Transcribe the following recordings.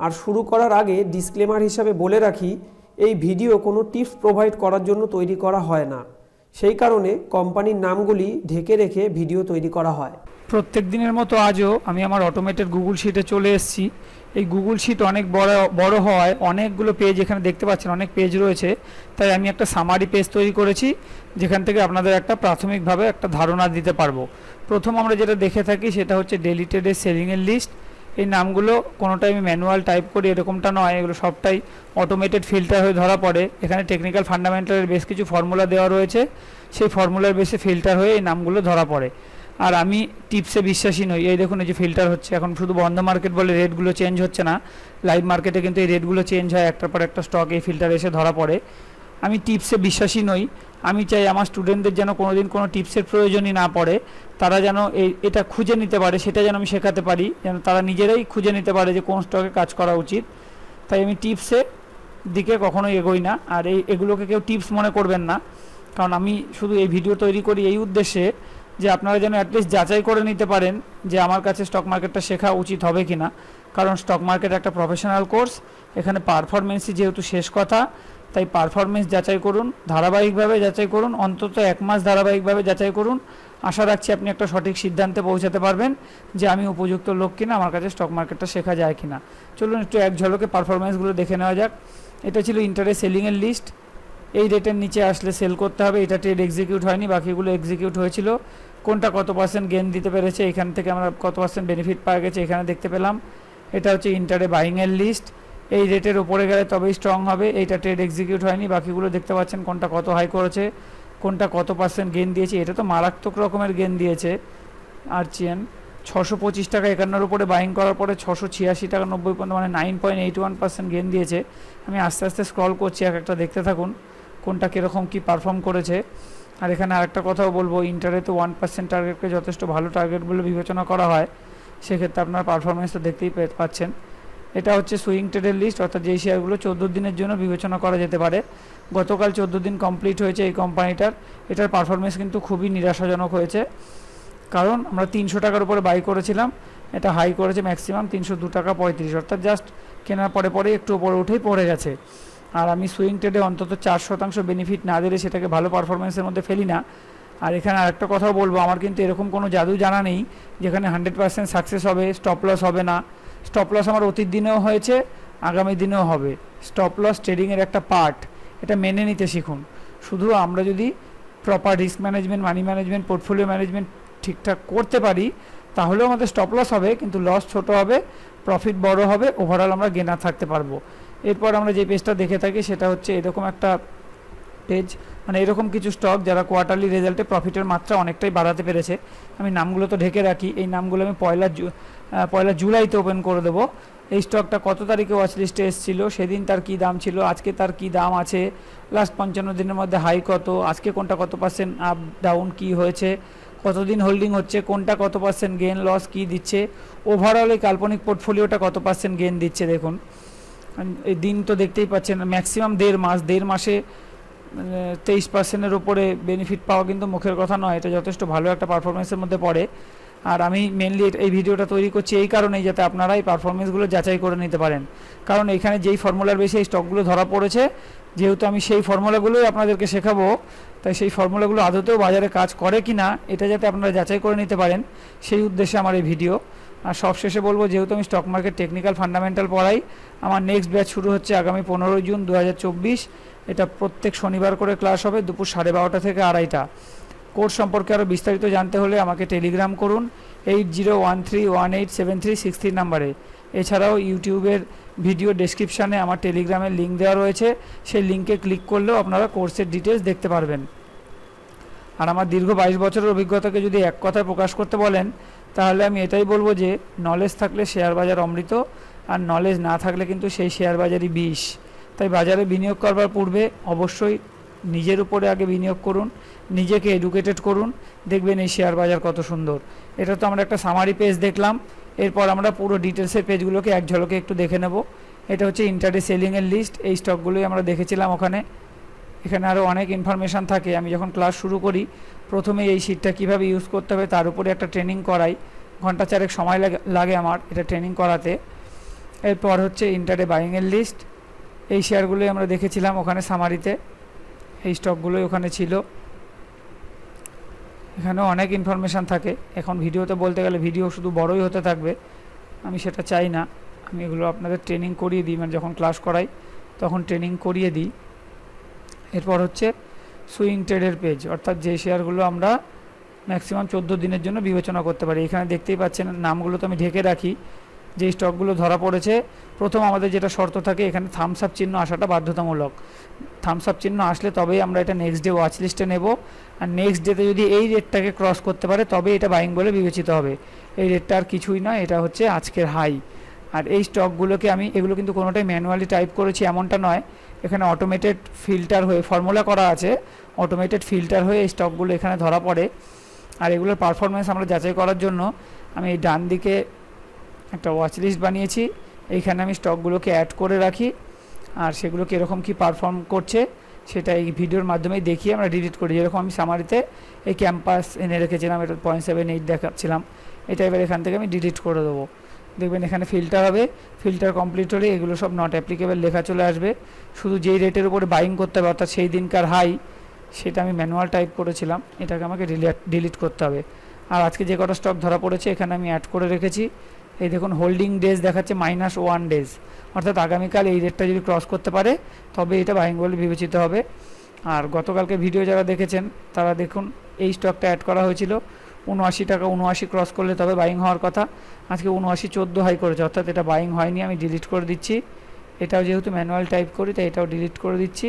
আর শুরু করার আগে ডিসক্লেমার হিসাবে বলে রাখি, এই ভিডিও কোনো টিপস প্রোভাইড করার জন্য তৈরি করা হয় না। সেই কারণে কোম্পানির নামগুলি ঢেকে রেখে ভিডিও তৈরি করা হয়। প্রত্যেক দিনের মতো আজও আমি আমার অটোমেটেড গুগল শিটে চলে এসেছি। এই গুগল শিট অনেক বড় বড় হওয়ায় অনেকগুলো পেজ এখানে দেখতে পাচ্ছেন, অনেক পেজ রয়েছে। তাই আমি একটা সামারি পেজ তৈরি করেছি, যেখান থেকে আপনাদের একটা প্রাথমিকভাবে একটা ধারণা দিতে পারব। প্রথম আমরা যেটা দেখে থাকি সেটা হচ্ছে ডেলি ট্রেডের সেলিংয়ের লিস্ট এই নামগুলো কোনোটাই আমি ম্যানুয়াল টাইপ করি এরকমটা নয়, এগুলো সবটাই অটোমেটেড ফিল্টার হয়ে ধরা পড়ে। এখানে টেকনিক্যাল ফান্ডামেন্টালের বেশ কিছু ফর্মুলা দেওয়া রয়েছে। সেই ফর্মুলার বেসে ফিল্টার হয়ে এই নামগুলো ধরা পড়ে। আর আমি টিপসে বিশ্বাসী নই। এই দেখুন, এই যে ফিল্টার হচ্ছে। এখন শুধু বন্ধ মার্কেট বলে রেটগুলো চেঞ্জ হচ্ছে না। লাইভ মার্কেটে কিন্তু এই রেটগুলো চেঞ্জ হয়, একটার পর একটা স্টক এই ফিল্টার এসে ধরা পড়ে। আমি টিপসে বিশ্বাসী নই। আমি চাই আমার স্টুডেন্টদের যেন কোনোদিন কোনো টিপসের প্রয়োজনই না পড়ে। তারা যেন এই এটা খুঁজে নিতে পারে, সেটা যেন আমি শেখাতে পারি। যেন তারা নিজেরাই খুঁজে নিতে পারে যে কোন স্টকে কাজ করা উচিত। তাই আমি টিপসে দিকে কখনোই এগোই না। আর এই, এগুলোকে কেউ টিপস মনে করবেন না। কারণ আমি শুধু এই ভিডিও তৈরি করি এই উদ্দেশ্যে যে আপনারা যেন অ্যাটলিস্ট যাচাই করে নিতে পারেন যে আমার কাছে স্টক মার্কেটটা শেখা উচিত হবে কি না কারণ স্টক মার্কেট একটা প্রফেশনাল কোর্স এখানে পারফরমেন্সই যেহেতু শেষ কথা তাই পারফরমেন্স যাচাই করুন, ধারাবাহিকভাবে যাচাই করুন, অন্তত এক মাস ধারাবাহিকভাবে যাচাই করুন। আশা রাখছি আপনি একটা সঠিক সিদ্ধান্তে পৌঁছাতে পারবেন যে আমি উপযুক্ত লোক কিনা, আমার কাছে স্টক মার্কেটটা শেখা যায় কিনা। চলুন একটু এক ঝলকে পারফরমেন্সগুলো দেখে নেওয়া যাক। এটা ছিল ইন্টারেস্ট সেলিংয়ের লিস্ট এই রেটের নিচে আসলে সেল করতে হবে, এটা ট্রেড এক্সিকিউট হয়নি, বাকিগুলো এক্সিকিউট হয়েছিল। কোনটা কত পার্সেন্ট গেন দিতে পেরেছে, এখান থেকে আমরা কত পার্সেন্ট বেনিফিট পাওয়া গেছে, এখানে দেখতে পেলাম। এটা হচ্ছে ইন্টারে বাইংয়ের লিস্ট এই রেটের উপরে গেলে তবেই স্ট্রং হবে। এইটা ট্রেড এক্সিকিউট হয়নি। বাকিগুলো দেখতে পাচ্ছেন কোনটা কত হাই করেছে, কোনটা কত পার্সেন্ট গেন দিয়েছে। এটা তো মারাত্মক রকমের গেন দিয়েছে। আরচিএন ছশো পঁচিশ টাকা একান্নর উপরে বাইং করার পরে ছশো ছিয়াশি টাকা নব্বই পর্যন্ত মানে nine point eight one percent gain দিয়েছে। আমি আস্তে আস্তে স্ক্রল করছি, এক একটা দেখতে থাকুন, কোনটা কীরকম কী পারফর্ম করেছে। আর এখানে আরেকটা কথাও বলব ইন্টারে তো ওয়ান পার্সেন্ট টার্গেটকে যথেষ্ট ভালো টার্গেট বলে বিবেচনা করা হয়। সেক্ষেত্রে আপনার পারফরমেন্স তো দেখতেই পাচ্ছেন। এটা হচ্ছে সুইং ট্রেডের লিস্ট অর্থাৎ যেই শেয়ারগুলো চোদ্দ দিনের জন্য বিবেচনা করা যেতে পারে। গতকাল চোদ্দ দিন কমপ্লিট হয়েছে এই কোম্পানিটার এটার পারফরমেন্স কিন্তু খুবই নিরাশাজনক হয়েছে। কারণ আমরা তিনশো টাকার উপরে বাই করেছিলাম, এটা হাই করেছে ম্যাক্সিমাম তিনশো দু টাকা পঁয়ত্রিশ। অর্থাৎ জাস্ট কেনার পরে পরে একটু ওপরে উঠেই পড়ে গেছে। আর আমি সুইং ট্রেডে অন্তত চার শতাংশ বেনিফিট না দিলে সেটাকে ভালো পারফরমেন্সের মধ্যে ফেলি না। আর এখানে আরেকটা কথাও বলব, আমার কিন্তু এরকম কোনো জাদু জানা নেই, যেখানে হান্ড্রেড পার্সেন্ট সাকসেস হবে স্টপ লস হবে না। স্টপ লস আমার অতীত দিনেও হয়েছে, আগামী দিনেও হবে। স্টপ লস ট্রেডিংয়ের একটা পার্ট এটা মেনে নিতে শিখুন। শুধু আমরা যদি proper risk management money management portfolio management ঠিকঠাক করতে পারি, তাহলেও আমাদের স্টপ লস হবে, কিন্তু লস ছোট হবে প্রফিট বড় হবে ওভারঅল আমরা গেনার থাকতে পারব। এরপর আমরা যে পেজটা দেখে থাকি, সেটা হচ্ছে এরকম একটা পেজ মানে এরকম কিছু স্টক যারা কোয়ার্টারলি রেজাল্টে প্রফিটের মাত্রা অনেকটাই বাড়াতে পেরেছে। আমি নামগুলো তো ঢেকে রাখি, এই নামগুলো আমি পয়লা পয়লা জুলাইতে ওপেন করে দেবো। এই স্টকটা কত তারিখে ওয়াচ লিস্টে এসেছিল? সেদিন তার কি দাম ছিল? আজকে তার কি দাম আছে? লাস্ট পঞ্চান্ন দিনের মধ্যে হাই কত? আজকে কোনটা কত পার্সেন্ট আপ ডাউন কি হয়েছে? কতদিন হোল্ডিং হচ্ছে? কোনটা কত পার্সেন্ট গেন লস কি দিচ্ছে? ওভারঅল এই কাল্পনিক পোর্টফোলিওটা কত পার্সেন্ট গেন দিচ্ছে দেখুন। এই দিন তো দেখতেই পাচ্ছেন ম্যাক্সিমাম দেড় মাস, দেড় মাসে তেইশ পার্সেন্টের উপরে বেনিফিট পাওয়া কিন্তু মুখের কথা নয়। এটা যথেষ্ট ভালো একটা পারফরমেন্সের মধ্যে পড়ে। আর আমি মেনলি এই ভিডিওটা তৈরি করছি এই কারণেই যাতে আপনারা এই পারফরমেন্সগুলো যাচাই করে নিতে পারেন। কারণ এখানে যেই ফর্মুলার বেশি এই স্টকগুলো ধরা পড়েছে, যেহেতু আমি সেই ফর্মুলাগুলোই আপনাদেরকে শেখাবো, তাই সেই ফর্মুলাগুলো আদতেও বাজারে কাজ করে কি না এটা যাতে আপনারা যাচাই করে নিতে পারেন, সেই উদ্দেশ্যে আমার এই ভিডিও। আর সবশেষে বলব, যেহেতু আমি স্টক মার্কেট টেকনিক্যাল ফান্ডামেন্টাল পড়াই, আমার নেক্সট ব্যাচ শুরু হচ্ছে আগামী পনেরোই জুন দু হাজার চব্বিশ। এটা প্রত্যেক শনিবার করে ক্লাস হবে, দুপুর সাড়ে বারোটা থেকে আড়াইটা। কোর্স সম্পর্কে আরও বিস্তারিত জানতে হলে আমাকে টেলিগ্রাম করুন, eight zero one three one eight seven three six three নাম্বারে। এছাড়াও ইউটিউবের ভিডিও ডেসক্রিপশানে আমার টেলিগ্রামের লিঙ্ক দেওয়া রয়েছে, সেই লিঙ্কে ক্লিক করলেও আপনারা কোর্সের ডিটেলস দেখতে পারবেন। আর আমার দীর্ঘ বাইশ বছরের অভিজ্ঞতাকে যদি এক কথায় প্রকাশ করতে বলেন, তাহলে আমি এটাই বলব যে, নলেজ থাকলে শেয়ার বাজার অমৃত, আর নলেজ না থাকলে কিন্তু সেই শেয়ার বাজারই বিষ। তাই বাজারে বিনিয়োগ করবার পূর্বে অবশ্যই নিজের উপরে আগে বিনিয়োগ করুন, নিজেকে এডুকেটেড করুন, দেখবেন এই শেয়ার বাজার কত সুন্দর। এটা তো আমরা একটা সামারি পেজ দেখলাম, এরপর আমরা পুরো ডিটেলসের পেজগুলোকে এক ঝলকে একটু দেখে নেব। এটা হচ্ছে ইন্টারডে সেলিংয়ের লিস্ট এই স্টকগুলোই আমরা দেখেছিলাম ওখানে। এখানে আরও অনেক ইনফরমেশান থাকে, আমি যখন ক্লাস শুরু করি প্রথমে এই শিটটা কীভাবে ইউজ করতে হবে, তার উপরে একটা ট্রেনিং করাই। ঘণ্টা চারেক সময় লাগে আমার এটা ট্রেনিং করাতে। এরপর হচ্ছে ইন্টারডে বাইংয়ের লিস্ট এই শেয়ারগুলোই আমরা দেখেছিলাম ওখানে সামারিতে এই স্টকগুলোই ওখানে ছিল। এখানেও অনেক ইনফরমেশান থাকে। এখন ভিডিওতে বলতে গেলে ভিডিও শুধু বড়ই হতে থাকবে। আমি সেটা চাই না। আমি এগুলো আপনাদের ট্রেনিং করিয়ে দিই। মানে যখন ক্লাস করাই, তখন ট্রেনিং করিয়ে দিই। এরপর হচ্ছে সুইং ট্রেডের পেজ অর্থাৎ যে শেয়ারগুলো আমরা ম্যাক্সিমাম চোদ্দ দিনের জন্য বিবেচনা করতে পারি। এখানে দেখতেই পাচ্ছেন, নামগুলো তো আমি ঢেকে রাখি। যে স্টকগুলো ধরা পড়েছে, প্রথম আমাদের যেটা শর্ত থাকে, এখানে থামস আপ চিহ্ন আসাটা বাধ্যতামূলক। থামস আপ চিহ্ন আসলে তবেই আমরা এটা নেক্সট ডে ওয়াচ লিস্টে নেব। আর নেক্সট ডেতে যদি এই রেটটাকে ক্রস করতে পারে তবে এটা বাইং বলে বিবেচিত হবে। এই রেটটা আর কিছুই নয়, এটা হচ্ছে আজকের হাই আর এই স্টকগুলোকে আমি, এগুলো কিন্তু কোনোটাই ম্যানুয়ালি টাইপ করেছি এমনটা নয়। এখানে অটোমেটেড ফিল্টার হয়ে ফর্মুলা করা আছে। অটোমেটেড ফিল্টার হয়ে এই স্টকগুলো এখানে ধরা পড়ে। আর এগুলোর পারফরমেন্স আমরা যাচাই করার জন্য আমি এই ডান দিকে একটা ওয়াচ লিস্ট বানিয়েছি। এইখানে আমি স্টকগুলোকে অ্যাড করে রাখি। আর সেগুলো কীরকম কী পারফর্ম করছে, সেটা এই ভিডিওর মাধ্যমেই দেখিয়ে আমরা ডিলিট করি। যেরকম আমি সামারিতে এই ক্যাম্পাস এনে রেখেছিলাম, এটা পয়েন্ট সেভেন এইট দেখাচ্ছিলাম। এটা এবার এখান থেকে আমি ডিলিট করে দেবো। দেখবেন এখানে ফিল্টার হবে। ফিল্টার কমপ্লিট হলে এগুলো সব নট অ্যাপ্লিকেবল লেখা চলে আসবে। শুধু যেই রেটের উপরে বাইং করতে হবে, অর্থাৎ সেই দিনকার হাই সেটা আমি ম্যানুয়াল টাইপ করেছিলাম। এটাকে আমাকে ডিলিট করতে হবে। আর আজকে যে কটা স্টক ধরা পড়েছে, এখানে আমি অ্যাড করে রেখেছি। এই দেখুন হোল্ডিং ডেজ দেখাচ্ছে মাইনাস ওয়ান ডেজ অর্থাৎ আগামীকাল এই রেটটা যদি ক্রস করতে পারে, তবে এটা বাইং বলে বিবেচিত হবে। আর গতকালকে ভিডিও যারা দেখেছেন, তারা দেখুন, এই স্টকটা অ্যাড করা হয়েছিল। উনআশি টাকা উনআশি ক্রস করলে তবে বাইং হওয়ার কথা। আজকে উনআশি চোদ্দ হাই করেছে, অর্থাৎ এটা বাইং হয়নি, আমি ডিলিট করে দিচ্ছি। এটাও যেহেতু ম্যানুয়াল টাইপ করি, তাই এটাও ডিলিট করে দিচ্ছি।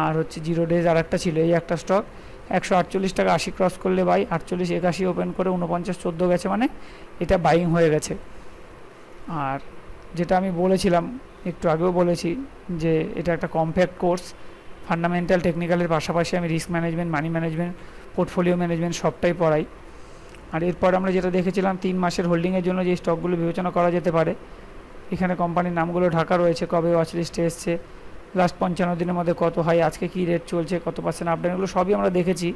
আর হচ্ছে জিরো ডেজ আর একটা ছিল, এই একটা স্টক একশো আটচল্লিশ টাকা আশি ক্রস করলে বাই আটচল্লিশ, একাশি ওপেন করে উনপঞ্চাশ চোদ্দ গেছে মানে এটা বাইং হয়ে গেছে। আর যেটা আমি বলেছিলাম, একটু আগেও বলেছি যে এটা একটা কম্প্যাক্ট কোর্স ফান্ডামেন্টাল টেকনিক্যালের পাশাপাশি আমি risk management money management portfolio management সবটাই পড়াই। আর এরপর আমরা যেটা দেখেছিলাম, তিন মাসের হোল্ডিংয়ের জন্য যে স্টকগুলো বিবেচনা করা যেতে পারে, এখানে কোম্পানির নামগুলো ঢাকা রয়েছে, কবে ওয়াচ লিস্টে এসছে লাস্ট পঞ্চান্ন দিনের মধ্যে কত হয়, আজকে কী রেট চলছে, কত পার্সেন্ট আপডেট এগুলো সবই আমরা দেখেছি,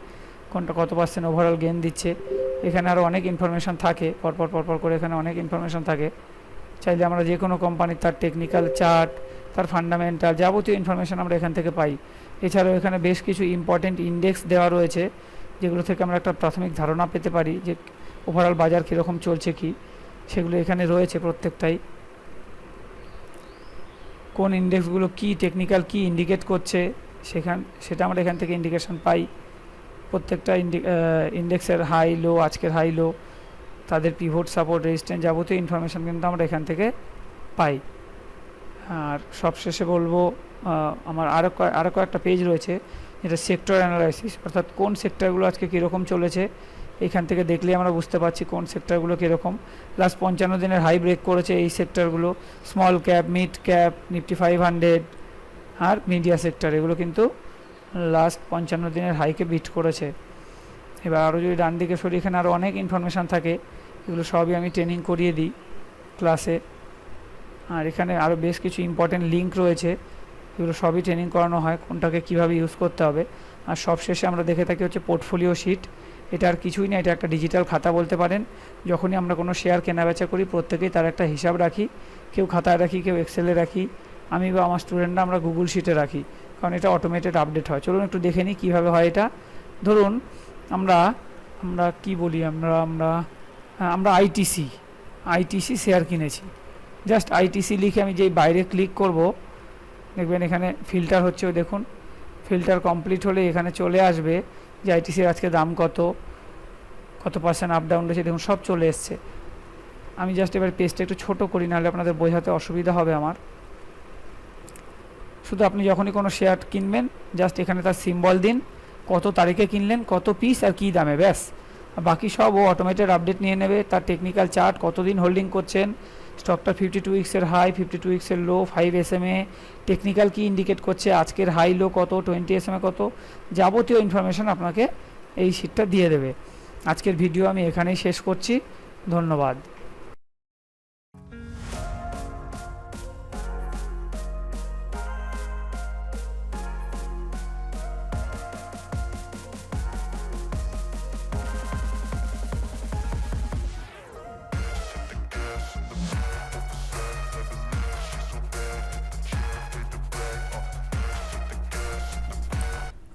কোনটা কত পার্সেন্ট ওভারঅল গেন দিচ্ছে। এখানে আরও অনেক ইনফরমেশান থাকে, পরপর পরপর করে এখানে অনেক ইনফরমেশান থাকে। চাইলে আমরা যে কোনো কোম্পানির তার টেকনিক্যাল চার্ট তার ফান্ডামেন্টাল যাবতীয় ইনফরমেশান আমরা এখান থেকে পাই। এছাড়াও এখানে বেশ কিছু ইম্পর্টেন্ট ইন্ডেক্স দেওয়া রয়েছে, যেগুলো থেকে আমরা একটা প্রাথমিক ধারণা পেতে পারি যে ওভারঅল বাজার কীরকম চলছে কি, সেগুলো এখানে রয়েছে প্রত্যেকটাই। কোন ইন্ডেক্সগুলো কি টেকনিক্যাল কি ইন্ডিকেট করছে, সেখান, সেটা আমরা এখান থেকে ইন্ডিকেশন পাই। প্রত্যেকটা ইন্ডেক্সের হাই লো আজকের হাই লো তাদের পিভোট সাপোর্ট রেজিস্ট্যান্ট যাবতীয় ইনফরমেশান কিন্তু আমরা এখান থেকে পাই। আর সবশেষে বলব আমার আরও আরও কয়েকটা পেজ রয়েছে, যেটা সেক্টর অ্যানালাইসিস অর্থাৎ কোন সেক্টরগুলো আজকে কীরকম চলেছে এখান থেকে দেখলে আমরা বুঝতে পারছি কোন সেক্টরগুলো কীরকম। লাস্ট পঞ্চান্ন দিনের হাই ব্রেক করেছে এই সেক্টরগুলো। Small cap mid cap Nifty five hundred আর মিডিয়া সেক্টর এগুলো কিন্তু লাস্ট পঞ্চান্ন দিনের হাইকে বিট করেছে। এবার আরও যদি ডান দিকে সরি, এখানে আরও অনেক ইনফরমেশান থাকে। এগুলো সবই আমি ট্রেনিং করিয়ে দিই ক্লাসে আর এখানে আরও বেশ কিছু ইম্পর্টেন্ট লিঙ্ক রয়েছে। এগুলো সবই ট্রেনিং করানো হয়, কোনটাকে কীভাবে ইউজ করতে হবে। আর সবশেষে আমরা দেখে থাকি হচ্ছে পোর্টফোলিও শিট এটা আর কিছুই না এটা একটা ডিজিটাল খাতা বলতে পারেন। যখনই আমরা কোনো শেয়ার কেনাবেচা করি প্রত্যেকেই তার একটা হিসাব রাখি। কেউ খাতায় রাখি কেউ এক্সেলে রাখি। আমি বা আমার স্টুডেন্টরা আমরা গুগল শিটে রাখি কারণ এটা অটোমেটেড আপডেট হয়। চলুন একটু দেখে নিই কীভাবে হয় এটা। ধরুন আমরা আমরা কি বলি আমরা আমরা হ্যাঁ, আমরা আইটিসি আইটিসি শেয়ার কিনেছি। জাস্ট আইটিসি লিখে আমি যেই বাইরে ক্লিক করব দেখবেন এখানে ফিল্টার হচ্ছে দেখুন। ফিল্টার কমপ্লিট হলে এখানে চলে আসবে। যে আইটিসির আজকে দাম কত? কত পার্সেন্ট আপ ডাউন রয়েছে? দেখুন, সব চলে এসছে। আমি জাস্ট এবার পেজটা একটু ছোট করি, নাহলে আপনাদের বোঝাতে অসুবিধা হবে আমার। শুধু আপনি যখনই কোনো শেয়ার কিনবেন জাস্ট এখানে তার সিম্বল দিন, কত তারিখে কিনলেন, কত পিস আর কী দামে, ব্যাস। বাকি সব ও অটোমেটেড আপডেট নিয়ে নেবে, তার টেকনিক্যাল চার্ট কতদিন হোল্ডিং করছেন স্টকটা ফিফটি টু উইক্সের high fifty two উইক্সের low five S M A technical key indicate করছে। আজকের হাই লো কত? টোয়েন্টি এস এম এ কত? যাবতীয় ইনফরমেশান আপনাকে এই শিটটা দিয়ে দেবে। আজকের ভিডিও আমি এখানেই শেষ করছি। ধন্যবাদ।